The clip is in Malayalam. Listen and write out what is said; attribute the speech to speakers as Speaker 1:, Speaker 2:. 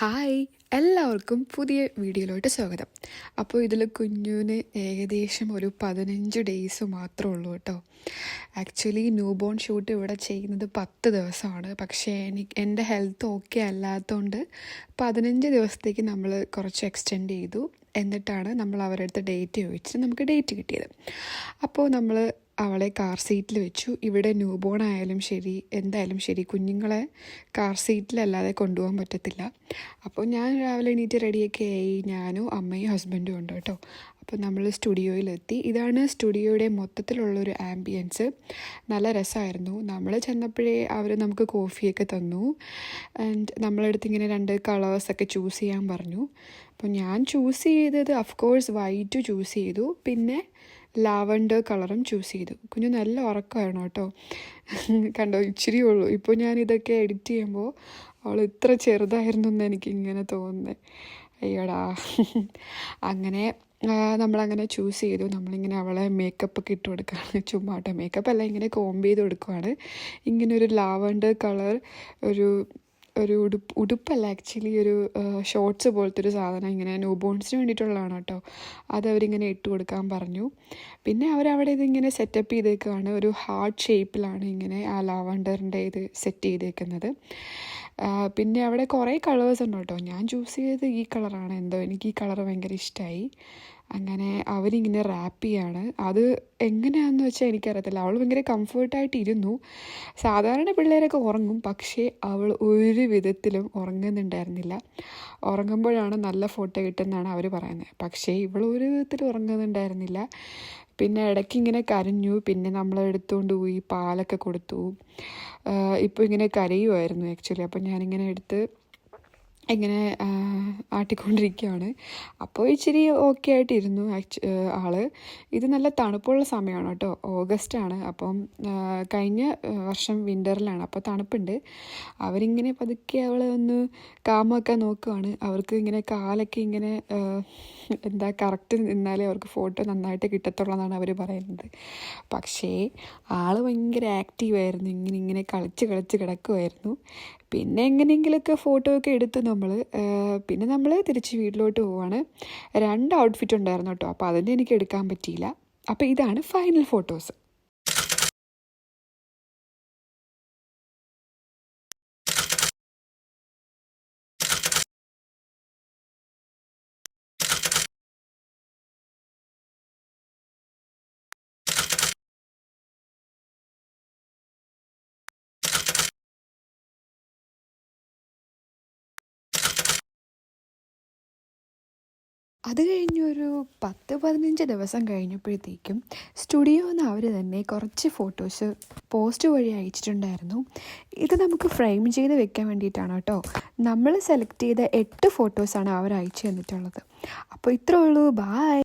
Speaker 1: ഹായ് എല്ലാവർക്കും പുതിയ വീഡിയോയിലോട്ട് സ്വാഗതം. അപ്പോൾ ഇതിൽ കുഞ്ഞുവിന് ഏകദേശം ഒരു പതിനഞ്ച് ഡേയ്സ് മാത്രമേ ഉള്ളൂ കേട്ടോ. ആക്ച്വലി ന്യൂ ബോൺ ഷൂട്ട് ഇവിടെ ചെയ്യുന്നത് പത്ത് ദിവസമാണ്. പക്ഷേ എനിക്ക് എന്റെ ഹെൽത്ത് ഓക്കെ അല്ലാത്തതുകൊണ്ട് പതിനഞ്ച് ദിവസത്തേക്ക് നമ്മൾ കുറച്ച് എക്സ്റ്റെൻഡ് ചെയ്തു. എന്നിട്ടാണ് നമ്മൾ അവരുടെ അടുത്ത് ഡേറ്റ് ചോദിച്ചിട്ട് നമുക്ക് ഡേറ്റ് കിട്ടിയത്. അപ്പോൾ നമ്മൾ അവളെ കാർ സീറ്റിൽ വെച്ചു. ഇവിടെ ന്യൂ ബോൺ ആയാലും ശരി എന്തായാലും ശരി കുഞ്ഞുങ്ങളെ കാർ സീറ്റിലല്ലാതെ കൊണ്ടുപോകാൻ പറ്റത്തില്ല. അപ്പോൾ ഞാൻ രാവിലെ എണീറ്റ് റെഡിയൊക്കെ ആയി ഞാനും അമ്മയും ഹസ്ബൻഡും ഉണ്ട് കേട്ടോ. അപ്പോൾ നമ്മൾ സ്റ്റുഡിയോയിലെത്തി ഇതാണ് സ്റ്റുഡിയോയുടെ മൊത്തത്തിലുള്ളൊരു ആംബിയൻസ് നല്ല രസമായിരുന്നു. നമ്മൾ ചെന്നപ്പോഴേ അവർ നമുക്ക് കോഫിയൊക്കെ തന്നു. ആൻഡ് നമ്മളെടുത്ത് ഇങ്ങനെ രണ്ട് കളേഴ്സൊക്കെ ചൂസ് ചെയ്യാൻ പറഞ്ഞു. അപ്പോൾ ഞാൻ ചൂസ് ചെയ്തത് അഫ്കോഴ്സ് വൈറ്റ് ചൂസ് ചെയ്തു. പിന്നെ ലാവൻഡർ കളറും ചൂസ് ചെയ്തു. കുഞ്ഞു നല്ല ഉറക്കമായിരുന്നു കേട്ടോ. കണ്ടോ ഇച്ചിരി ഉള്ളൂ. ഇപ്പോൾ ഞാൻ ഇതൊക്കെ എഡിറ്റ് ചെയ്യുമ്പോൾ അവൾ ഇത്ര ചെറുതായിരുന്നു എന്ന് എനിക്ക് ഇങ്ങനെ തോന്നുന്നത് അയ്യടാ. അങ്ങനെ നമ്മളങ്ങനെ ചൂസ് ചെയ്തു. നമ്മളിങ്ങനെ അവളെ മേക്കപ്പ് ഒക്കെ ഇട്ട് കൊടുക്കുകയാണ്. ചുമ്മാ കേട്ടോ. മേക്കപ്പ് അല്ല ഇങ്ങനെ കോംബ് ചെയ്ത് കൊടുക്കുവാണ്. ഇങ്ങനെ ഒരു ലാവൻഡർ കളർ ഒരു ഒരു ഉടുപ്പ് ഉടുപ്പല്ല ആക്ച്വലി ഒരു ഷോർട്സ് പോലത്തെ ഒരു സാധനം ഇങ്ങനെ ന്യൂ ബോൺസിന് വേണ്ടിയിട്ടുള്ളതാണ് കേട്ടോ. അത് അവരിങ്ങനെ ഇട്ട് കൊടുക്കാൻ പറഞ്ഞു. പിന്നെ അവരവിടെ ഇതിങ്ങനെ സെറ്റപ്പ് ചെയ്തേക്കുകയാണ് ഒരു ഹാർട്ട് ഷേപ്പിലാണ് ഇങ്ങനെ ആ ലാവണ്ടറിന്റെ ഇത് സെറ്റ് ചെയ്തേക്കുന്നത്. പിന്നെ അവിടെ കുറേ കളേഴ്സ് ഉണ്ട് കേട്ടോ. ഞാൻ ചൂസ് ചെയ്തത് ഈ കളറാണ് എന്തോ എനിക്ക് ഈ കളർ ഭയങ്കര ഇഷ്ടമായി അങ്ങനെ അവരിങ്ങനെ റാപ്പ് ചെയ്യാണ്. അത് എങ്ങനെയാണെന്ന് വെച്ചാൽ എനിക്കറിയത്തില്ല. അവൾ ഭയങ്കര കംഫർട്ടായിട്ട് ഇരുന്നു സാധാരണ പിള്ളേരൊക്കെ ഉറങ്ങും. പക്ഷേ അവൾ ഒരു വിധത്തിലും ഉറങ്ങുന്നുണ്ടായിരുന്നില്ല. ഉറങ്ങുമ്പോഴാണ് നല്ല ഫോട്ടോ കിട്ടുന്നതാണ് അവർ പറയുന്നത്. പക്ഷേ ഇവൾ ഒരു വിധത്തിലും ഉറങ്ങുന്നുണ്ടായിരുന്നില്ല. പിന്നെ ഇടയ്ക്ക് ഇങ്ങനെ കരഞ്ഞു. പിന്നെ നമ്മൾ എടുത്തുകൊണ്ട് പോയി പാലൊക്കെ കൊടുത്തു. ഇപ്പോൾ ഇങ്ങനെ കരയുമായിരുന്നു ആക്ച്വലി അപ്പോൾ ഞാനിങ്ങനെ എടുത്ത് ഇങ്ങനെ ആട്ടിക്കൊണ്ടിരിക്കുകയാണ് അപ്പോൾ ഇച്ചിരി ഓക്കെ ആയിട്ടിരുന്നു ആക്ച്വ ആൾ. ഇത് നല്ല തണുപ്പുള്ള സമയമാണ് കേട്ടോ. ഓഗസ്റ്റ് ആണ്. അപ്പം കഴിഞ്ഞ വർഷം വിന്ററിലാണ് അപ്പോൾ തണുപ്പുണ്ട്. അവരിങ്ങനെ പതുക്കെ അവളെ ഒന്ന് കാമൊക്കെ നോക്കുവാണ്. അവർക്ക് ഇങ്ങനെ കാലൊക്കെ ഇങ്ങനെ എന്താ കറക്റ്റ് നിന്നാലേ അവർക്ക് ഫോട്ടോ നന്നായിട്ട് കിട്ടത്തുള്ളൂ എന്നാണ് അവർ പറയുന്നത്. പക്ഷേ ആൾ ഭയങ്കര ആക്റ്റീവായിരുന്നു ഇങ്ങനെ ഇങ്ങനെ കളിച്ച് കളിച്ച് കിടക്കുമായിരുന്നു പിന്നെ എങ്ങനെയെങ്കിലുമൊക്കെ ഫോട്ടോ ഒക്കെ എടുത്തു നമ്മൾ പിന്നെ നമ്മൾ തിരിച്ച് വീട്ടിലോട്ട് പോവാണ്. രണ്ട് ഔട്ട്ഫിറ്റ് ഉണ്ടായിരുന്നു കേട്ടോ അപ്പോൾ അതിന്റെ എനിക്ക് എടുക്കാൻ പറ്റിയില്ല. അപ്പോൾ ഇതാണ് ഫൈനൽ ഫോട്ടോസ് അത് കഴിഞ്ഞ് ഒരു പത്ത് പതിനഞ്ച് ദിവസം കഴിഞ്ഞപ്പോഴത്തേക്കും സ്റ്റുഡിയോയിൽ നിന്ന് അവർ തന്നെ കുറച്ച് ഫോട്ടോസ് പോസ്റ്റ് വഴി അയച്ചിട്ടുണ്ടായിരുന്നു. ഇത് നമുക്ക് ഫ്രെയിം ചെയ്ത് വെക്കാൻ വേണ്ടിയിട്ടാണ് കേട്ടോ. നമ്മൾ സെലക്ട് ചെയ്ത എട്ട് ഫോട്ടോസാണ് അവർ അയച്ചു തന്നിട്ടുള്ളത്. അപ്പോൾ ഇത്രേ ഉള്ളൂ. ബായ്